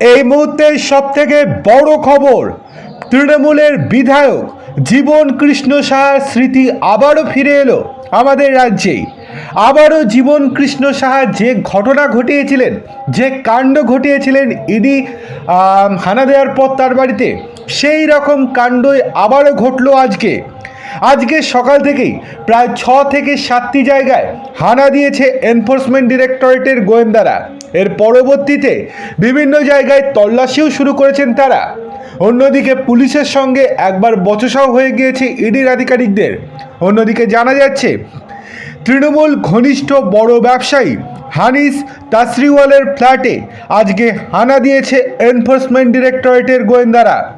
এই মুহূর্তের সব থেকে বড় খবর তৃণমূলের বিধায়ক জীবন কৃষ্ণ সাহার স্মৃতি আবারও ফিরে এলো আমাদের রাজ্যেই আবারও জীবন কৃষ্ণ সাহা যে ঘটনা ঘটিয়েছিলেন যে কাণ্ড ঘটিয়েছিলেন আম, হানা দেওয়ার পর তার বাড়িতে সেই রকম কাণ্ডই আবারও ঘটলো আজকে। আজকে সকাল থেকেই প্রায় ছ থেকে সাতটি জায়গায় হানা দিয়েছে এনফোর্সমেন্ট ডিরেক্টরেটের গোয়েন্দারা। এর পরবর্তীতে বিভিন্ন জায়গায় তল্লাশিও শুরু করেছেন তারা। অন্যদিকে পুলিশের সঙ্গে একবার বচসাও হয়ে গিয়েছে ইডির আধিকারিকদের। অন্যদিকে জানা যাচ্ছে, তৃণমূল ঘনিষ্ঠ বড় ব্যবসায়ী হানিস তাসরিওয়ালের ফ্ল্যাটে আজকে হানা দিয়েছে এনফোর্সমেন্ট ডিরেক্টরেটের গোয়েন্দারা।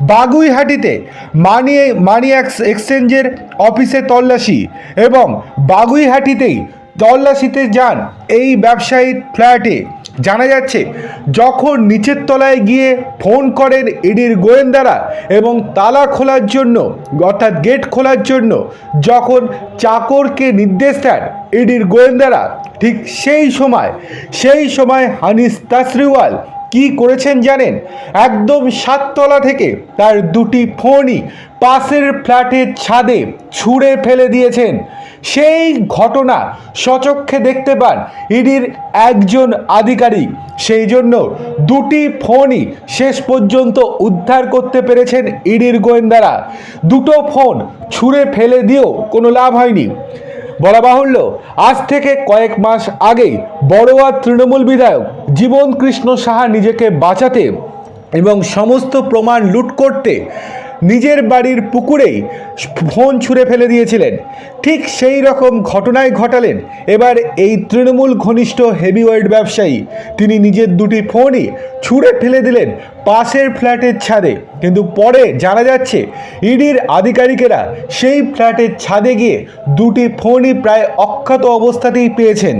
বাগুইহাটিতে মানি মানি এক্স- এক্সচেঞ্জের অফিসে তল্লাশি এবং বাগুইহাটিতেই তল্লাশিতে যান এই ব্যবসায়ীর ফ্ল্যাটে। জানা যাচ্ছে, যখন নিচের তলায় গিয়ে ফোন করেন ইডির গোয়েন্দারা এবং তালা খোলার জন্য, অর্থাৎ গেট খোলার জন্য, যখন চাকরকে নির্দেশ দেন ইডির গোয়েন্দারা, ঠিক সেই সময় সেই সময় হানিস তাসরিওয়াল কি করেছেন জানেন? একদম সাততলা থেকে তার দুটি ফোনই পাশের ফ্ল্যাটের ছাদে ছুঁড়ে ফেলে দিয়েছেন। সেই ঘটনা সচক্ষে দেখতে পান ইডির একজন আধিকারিক। সেই জন্য দুটি ফোনই শেষ পর্যন্ত উদ্ধার করতে পেরেছেন ইডির গোয়েন্দারা। দুটো ফোন ছুঁড়ে ফেলে দিয়েও কোনো লাভ হয়নি। বলা বাহুল্য, আজ থেকে কয়েক মাস আগেই বড়োয়া তৃণমূল বিধায়ক জীবন কৃষ্ণ সাহা নিজেকে বাঁচাতে এবং সমস্ত প্রমাণ লুট করতে নিজের বাড়ির পুকুরেই ফোন ছুঁড়ে ফেলে দিয়েছিলেন। ঠিক সেই রকম ঘটনাই ঘটালেন এবার এই তৃণমূল ঘনিষ্ঠ হেভিওয়েট ব্যবসায়ী। তিনি নিজের দুটি ফোনই ছুঁড়ে ফেলে দিলেন পাশের ফ্ল্যাটের ছাদে। কিন্তু পরে জানা যাচ্ছে, ইডির আধিকারিকেরা সেই ফ্ল্যাটের ছাদে গিয়ে দুটি ফোনই প্রায় অক্ষত অবস্থাতেই পেয়েছেন।